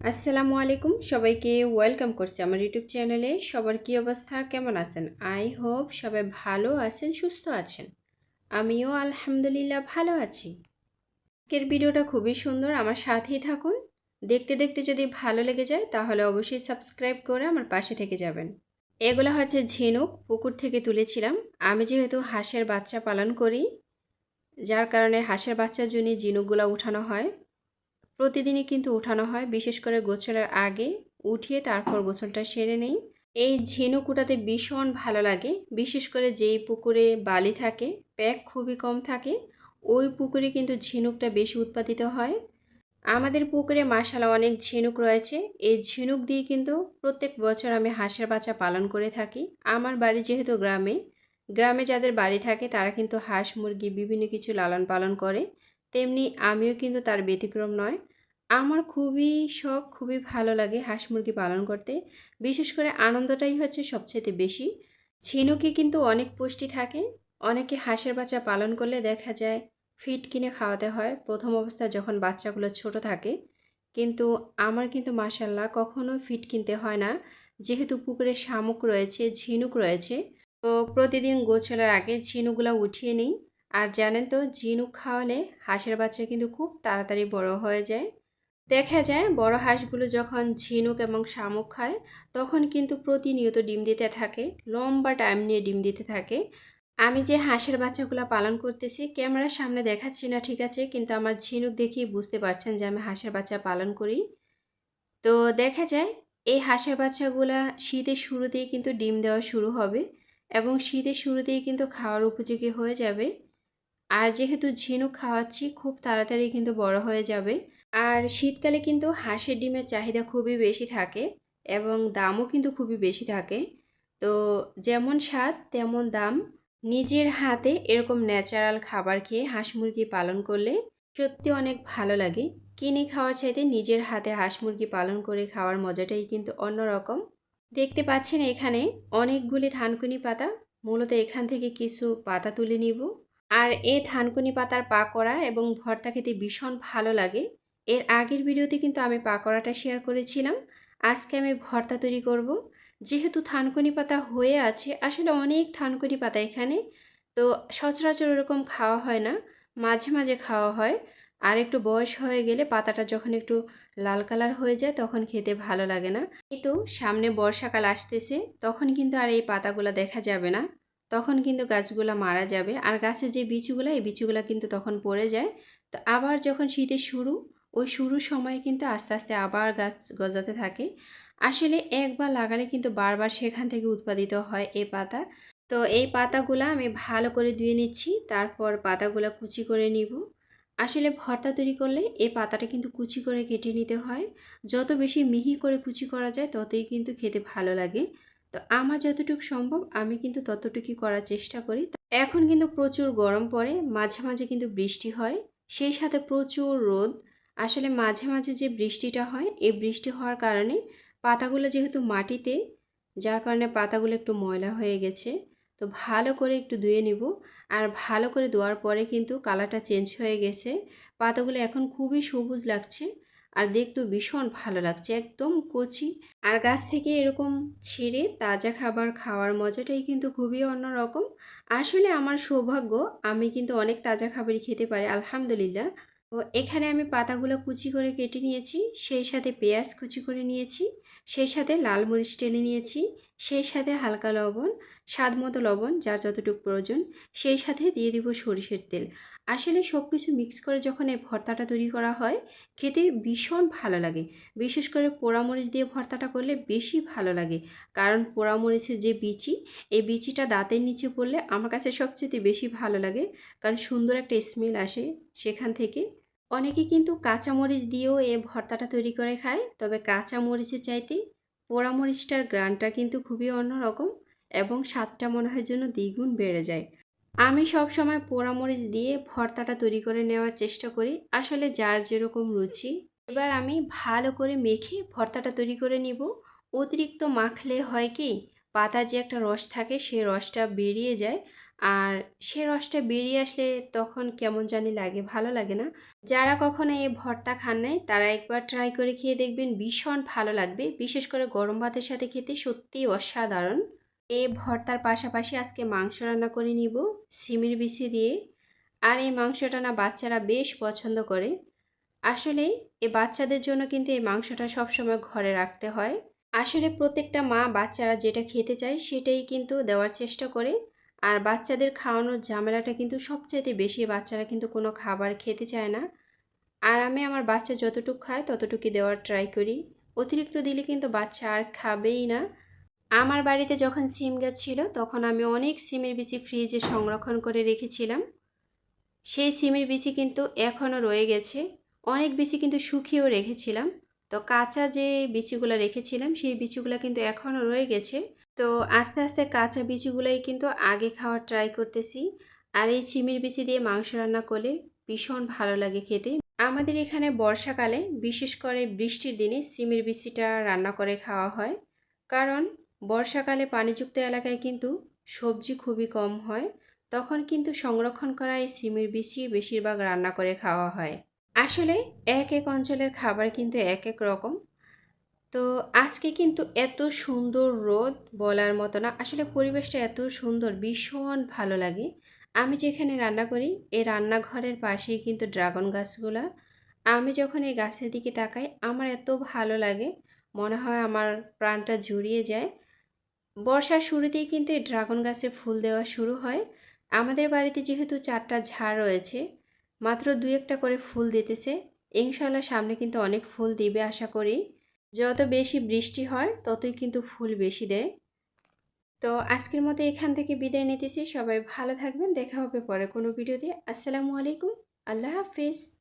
আসসালামু আলাইকুম। সবাইকে ওয়েলকাম করছি আমার ইউটিউব চ্যানেলে। সবার কী অবস্থা? কেমন আছেন? আই হোপ সবাই ভালো আছেন, সুস্থ আছেন। আমিও আলহামদুলিল্লাহ ভালো আছি। আজকের ভিডিওটা খুবই সুন্দর, আমার সাথেই থাকুন। দেখতে দেখতে যদি ভালো লেগে যায়, তাহলে অবশ্যই সাবস্ক্রাইব করে আমার পাশে থেকে যাবেন। এগুলো হচ্ছে ঝিনুক, পুকুর থেকে তুলেছিলাম। আমি যেহেতু হাঁসের বাচ্চা পালন করি, যার কারণে হাঁসের বাচ্চার জন্য ঝিনুকগুলো উঠানো হয়। প্রতিদিনই কিন্তু উঠানো হয়, বিশেষ করে গোসলের আগে উঠিয়ে তারপর গোসলটা সেরে নেই। এই ঝিনুক উঠাতে ভীষণ ভালো লাগে, বিশেষ করে যেই পুকুরে বালি থাকে, প্যাক খুবই কম থাকে, ওই পুকুরে কিন্তু ঝিনুকটা বেশি উৎপাদিত হয়। আমাদের পুকুরে মাসালা অনেক ঝিনুক রয়েছে, এই ঝিনুক দিয়ে কিন্তু প্রত্যেক বছর আমি হাঁসের বাচ্চা পালন করে থাকি। আমার বাড়ি যেহেতু গ্রামে গ্রামে যাদের বাড়ি থাকে তারা কিন্তু হাঁস, মুরগি, বিভিন্ন কিছু লালন পালন করে, তেমনি আমিও কিন্তু তার ব্যতিক্রম নয়। আমার খুবই শখ, খুবই ভালো লাগে হাঁস মুরগি পালন করতে। বিশেষ করে আনন্দটাই হচ্ছে সবচেয়ে বেশি। ঝিনুকে কিন্তু অনেক পুষ্টি থাকে। অনেকে হাঁসের বাচ্চা পালন করলে দেখা যায় ফিট কিনে খাওয়াতে হয়। প্রথম অবস্থায় যখন বাচ্চাগুলো ছোট থাকে, কিন্তু আমার কিন্তু মাসাল্লাহ কখনো ফিট কিনতে হয় না। যেহেতু পুকুরে শামুক রয়েছে, ঝিনুক রয়েছে, তো প্রতিদিন গোছলের আগে ঝিনুকগুলো উঠিয়ে নিই। আর জানেন তো, ঝিনুক খাওয়ালে হাঁসের বাচ্চা কিন্তু খুব তাড়াতাড়ি বড় হয়ে যায়। দেখা যায় বড় হাঁসগুলো যখন ঝিনুক এবং শামুক খায়, তখন কিন্তু প্রতিনিয়ত ডিম দিতে থাকে, লম্বা টাইম নিয়ে ডিম দিতে থাকে। আমি যে হাঁসের বাচ্চাগুলো পালন করতেছি, ক্যামেরার সামনে দেখাচ্ছি না, ঠিক আছে? কিন্তু আমার ঝিনুক দেখেই বুঝতে পারছেন যে আমি হাঁসের বাচ্চা পালন করি। তো দেখা যায়, এই হাঁসের বাচ্চাগুলা শীতের শুরুতেই কিন্তু ডিম দেওয়া শুরু হবে এবং শীতের শুরুতেই কিন্তু খাওয়ার উপযোগী হয়ে যাবে। আর যেহেতু ঝিনুক খাওয়াচ্ছি, খুব তাড়াতাড়ি কিন্তু বড় হয়ে যাবে। আর শীতকালে কিন্তু হাঁসের ডিমের চাহিদা খুবই বেশি থাকে এবং দামও কিন্তু খুবই বেশি থাকে। তো যেমন স্বাদ, তেমন দাম। নিজের হাতে এরকম ন্যাচারাল খাবার খেয়ে হাঁস মুরগি পালন করলে সত্যি অনেক ভালো লাগে। কিনে খাওয়ার চাইতে নিজের হাতে হাঁস মুরগি পালন করে খাওয়ার মজাটাই কিন্তু অন্যরকম। দেখতে পাচ্ছেন এখানে অনেকগুলি থানকুনি পাতা। মূলত এখান থেকে কিছু পাতা তুলে নিব। আর এই থানকুনি পাতার পাকোড়া এবং ভর্তা খেতে ভীষণ ভালো লাগে। এর আগের ভিডিওতে কিন্তু আমি পাকোড়াটা শেয়ার করেছিলাম। আজকে আমি ভর্তা তৈরি করব। যেহেতু থানকুনি পাতা হয়ে আছে, আসলে অনেক থানকুনি পাতা এখানে। তো সচরাচর ওরকম খাওয়া হয় না, মাঝে মাঝে খাওয়া হয়। আর একটু বয়স হয়ে গেলে পাতাটা যখন একটু লাল কালার হয়ে যায়, তখন খেতে ভালো লাগে না। কিন্তু সামনে বর্ষাকাল আসতেছে, তখন কিন্তু আর এই পাতাগুলো দেখা যাবে না। তখন কিন্তু গাছগুলো মারা যাবে। আর গাছের যে বিচুগুলো এই বিচুগুলো কিন্তু তখন পড়ে যায়। তো আবার যখন শীতের শুরু ওই শুরুর সময় কিন্তু আস্তে আস্তে আবার গাছ গজাতে থাকে। আসলে একবার লাগালে কিন্তু বারবার সেখান থেকে উৎপাদিত হয় এই পাতা। তো এই পাতাগুলো আমি ভালো করে ধুয়ে নিচ্ছি, তারপর পাতাগুলো কুচি করে নিব। আসলে ভর্তা তৈরি করলে এই পাতাটা কিন্তু কুচি করে কেটে নিতে হয়। যত বেশি মিহি করে কুচি করা যায়, ততই কিন্তু খেতে ভালো লাগে। তো আমার যতটুকু সম্ভব আমি কিন্তু ততটুকুই করার চেষ্টা করি। এখন কিন্তু প্রচুর গরম পড়ে, মাঝে মাঝে কিন্তু বৃষ্টি হয়। সেই সাথে প্রচুর রোদ। আসলে মাঝে মাঝে যে বৃষ্টিটা হয়, এই বৃষ্টি হওয়ার কারণে পাতাগুলো যেহেতু মাটিতে, যার কারণে পাতাগুলো একটু ময়লা হয়ে গেছে, তো ভালো করে একটু ধুয়ে নিব। আর ভালো করে ধোয়ার পরে কিন্তু কালারটা চেঞ্জ হয়ে গেছে। পাতাগুলো এখন খুবই সবুজ লাগছে আর দেখতেও ভীষণ ভালো লাগছে, একদম কচি। আর গাছ থেকে এরকম ছেড়ে তাজা খাবার খাওয়ার মজাটাই কিন্তু খুবই অন্যরকম। আসলে আমার সৌভাগ্য, আমি কিন্তু অনেক তাজা খাবারই খেতে পারি, আলহামদুলিল্লাহ। তো এখানে আমি পাতাগুলো কুচি করে কেটে নিয়েছি, সেই সাথে পেঁয়াজ কুচি করে নিয়েছি, সেই সাথে লাল মরিচ টেলে নিয়েছি, সেই সাথে হালকা লবণ, স্বাদ মতো লবণ যার যতটুকু প্রয়োজন, সেই সাথে দিয়ে দিব সরিষের তেল। আসলে সব কিছু মিক্স করে যখন এই ভর্তাটা তৈরি করা হয়, খেতে ভীষণ ভালো লাগে। বিশেষ করে পোড়ামরিচ দিয়ে ভর্তাটা করলে বেশি ভালো লাগে। কারণ পোড়ামরিচের যে বিচি, এই বিচিটা দাঁতের নিচে পড়লে আমার কাছে সবচেয়ে বেশি ভালো লাগে। কারণ সুন্দর একটা স্মেল আসে সেখান থেকে। অনেকে কিন্তু কাঁচামরিচ দিয়েও এ ভর্তাটা তৈরি করে খায়, তবে কাঁচামরিচের চাইতে পোড়ামরিচটার গ্রানটা কিন্তু খুবই অন্যরকম এবং স্বাদটা মনে হয় জন্য দ্বিগুণ বেড়ে যায়। আমি সব সময় পোড়ামরিচ দিয়ে ভর্তাটা তৈরি করে নেওয়ার চেষ্টা করি, আসলে যার যেরকম রুচি। এবার আমি ভালো করে মেখে ভর্তাটা তৈরি করে নিব। অতিরিক্ত মাখলে হয় কি পাতার যে একটা রস থাকে সেই রসটা বেরিয়ে যায়। আর সে রসটা বেরিয়ে আসলে তখন কেমন জানি লাগে, ভালো লাগে না। যারা কখনো এই ভর্তা খান নাই, তারা একবার ট্রাই করে খেয়ে দেখবেন ভীষণ ভালো লাগবে। বিশেষ করে গরম ভাতের সাথে খেতে সত্যিই অসাধারণ। এই ভর্তার পাশাপাশি আজকে মাংস রান্না করে নিব, সিমের বিচি দিয়ে। আর এই মাংসটা না বাচ্চারা বেশ পছন্দ করে। আসলে এ বাচ্চাদের জন্য কিন্তু এই মাংসটা সবসময় ঘরে রাখতে হয়। আসলে প্রত্যেকটা মা বাচ্চারা যেটা খেতে চায় সেটাই কিন্তু দেওয়ার চেষ্টা করে। আর বাচ্চাদের খাওয়ানোর ঝামেলাটা কিন্তু সবচাইতে বেশি, বাচ্চারা কিন্তু কোনো খাবার খেতে চায় না। আর আমি আমার বাচ্চা যতটুকু খায় ততটুকু দেওয়ার ট্রাই করি। অতিরিক্ত দিলে কিন্তু বাচ্চা আর খাবেই না। আমার বাড়িতে যখন সিম গাছ ছিল তখন আমি অনেক সিমের বিচি ফ্রিজে সংরক্ষণ করে রেখেছিলাম। সেই সিমের বিচি কিন্তু এখনও রয়ে গেছে। অনেক বেশি কিন্তু শুকিয়েও রেখেছিলাম। তো কাঁচা যে বিচিগুলো রেখেছিলাম, সেই বিচিগুলো কিন্তু এখনও রয়ে গেছে। তো আস্তে আস্তে কাঁচা বিচিগুলোই কিন্তু আগে খাওয়ার ট্রাই করতেছি। আর এই চিমির বিচি দিয়ে মাংস রান্না করলে ভীষণ ভালো লাগে খেতে। আমাদের এখানে বর্ষাকালে, বিশেষ করে বৃষ্টির দিনে সিমের বিচিটা রান্না করে খাওয়া হয়। কারণ বর্ষাকালে পানিযুক্ত এলাকায় কিন্তু সবজি খুবই কম হয়। তখন কিন্তু সংরক্ষণ করা এই সিমের বিচি বেশিরভাগ রান্না করে খাওয়া হয়। আসলে এক এক অঞ্চলের খাবার কিন্তু এক এক রকম। তো আজকে কিন্তু এত সুন্দর রোদ বলার মতো না, আসলে পরিবেশটা এত সুন্দর, ভীষণ ভালো লাগে। আমি যেখানে রান্না করি এই রান্নাঘরের পাশেই কিন্তু ড্রাগন গাছগুলো। আমি যখন এই গাছের দিকে তাকাই, আমার এত ভালো লাগে, মনে হয় আমার প্রাণটা জুড়িয়ে যায়। বর্ষার শুরুতেই কিন্তু এই ড্রাগন গাছে ফুল দেওয়া শুরু হয়। আমাদের বাড়িতে যেহেতু চারটা ঝাড় রয়েছে মাত্র দু একটা করে ফুল দিতেছে। ইনশাল্লাহ সামনে কিন্তু অনেক ফুল দিবে আশা করি। যত বেশি বৃষ্টি হয়, ততই কিন্তু ফুল বেশি দেয়। তো আজকের মতো এখান থেকে বিদায় নিতেছি। সবাই ভালো থাকবেন। দেখা হবে পরে কোনো ভিডিওতে। আসসালামু আলাইকুম। আল্লাহ হাফিজ।